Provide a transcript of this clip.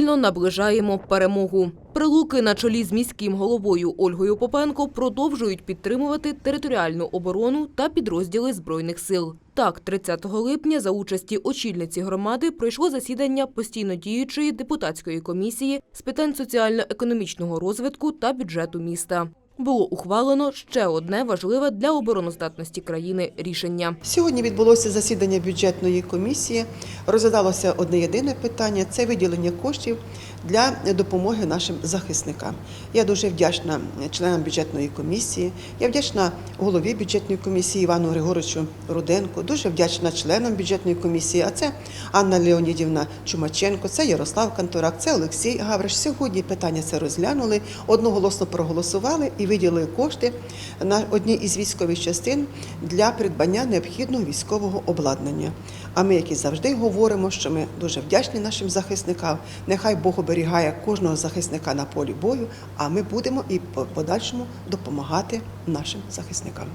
спільно наближаємо перемогу. Прилуки на чолі з міським головою Ольгою Попенко продовжують підтримувати територіальну оборону та підрозділи збройних сил. Так, 30 липня за участі очільниці громади пройшло засідання постійно діючої депутатської комісії з питань соціально-економічного розвитку та бюджету міста. Було ухвалено ще одне важливе для обороноздатності країни рішення. Сьогодні відбулося засідання бюджетної комісії. Розглядалося одне єдине питання це виділення коштів для допомоги нашим захисникам. Я дуже вдячна членам бюджетної комісії. Я вдячна голові бюджетної комісії Івану Григоровичу Руденку. Дуже вдячна членам бюджетної комісії. А це Анна Леонідівна Чумаченко, це Ярослав Канторак, це Олексій Гавриш. Сьогодні питання це розглянули, одноголосно проголосували і виділили кошти на одній із військових частин для придбання необхідного військового обладнання. А ми, як і завжди, говоримо, що ми дуже вдячні нашим захисникам. Нехай Бог оберігає кожного захисника на полі бою. А ми будемо і по подальшому допомагати нашим захисникам.